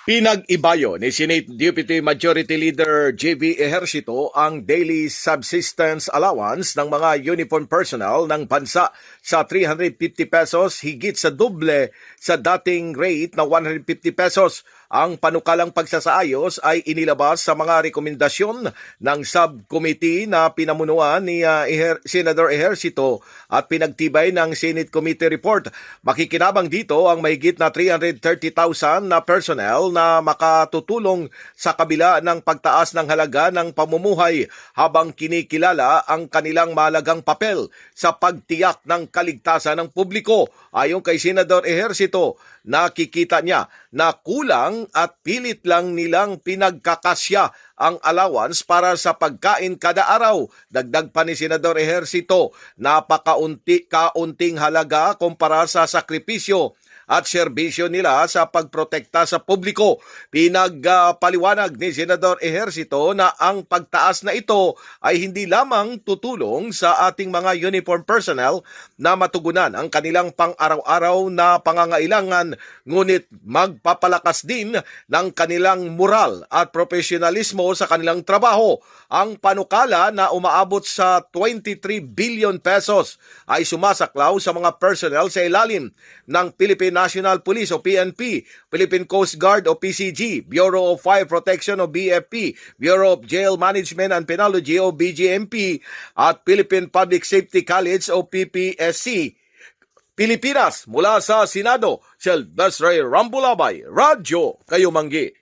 Pinag-ibayo ni Senate Deputy Majority Leader JB Ejercito ang daily subsistence allowance ng mga uniform personnel ng bansa sa 350 pesos higit sa doble sa dating rate na 150 pesos. Ang panukalang pagsasaayos ay inilabas sa mga rekomendasyon ng subcommittee na pinamunuan ni uh, Ejer- Senador Ejercito at pinagtibay ng Senate Committee Report. Makikinabang dito ang mahigit na 330,000 na personnel na makatutulong sa kabila ng pagtaas ng halaga ng pamumuhay habang kinikilala ang kanilang mahalagang papel sa pagtiyak ng kaligtasan ng publiko. Ayon kay Senador Ejercito, nakikita niya na kulang at pilit lang nilang pinagkakasya ang allowance para sa pagkain kada araw. Dagdag pa ni Senador Ejercito, napakaunti kaunting halaga kumpara sa sakripisyo at serbisyo nila sa pagprotekta sa publiko. Pinagpaliwanag ni Senador Ejercito na ang pagtaas na ito ay hindi lamang tutulong sa ating mga uniform personnel na matugunan ang kanilang pang-araw-araw na pangangailangan, ngunit magpapalakas din ng kanilang moral at profesionalismo sa kanilang trabaho. Ang panukala na umaabot sa 23 billion pesos ay sumasaklaw sa mga personnel sa ilalim ng Philippine National Police o PNP, Philippine Coast Guard o PCG, Bureau of Fire Protection o BFP, Bureau of Jail Management and Penology o BGMP at Philippine Public Safety College o PPSC. Pilipinas mula sa Senado, Silvestre Rambulabay, Radyo Kayumanggi.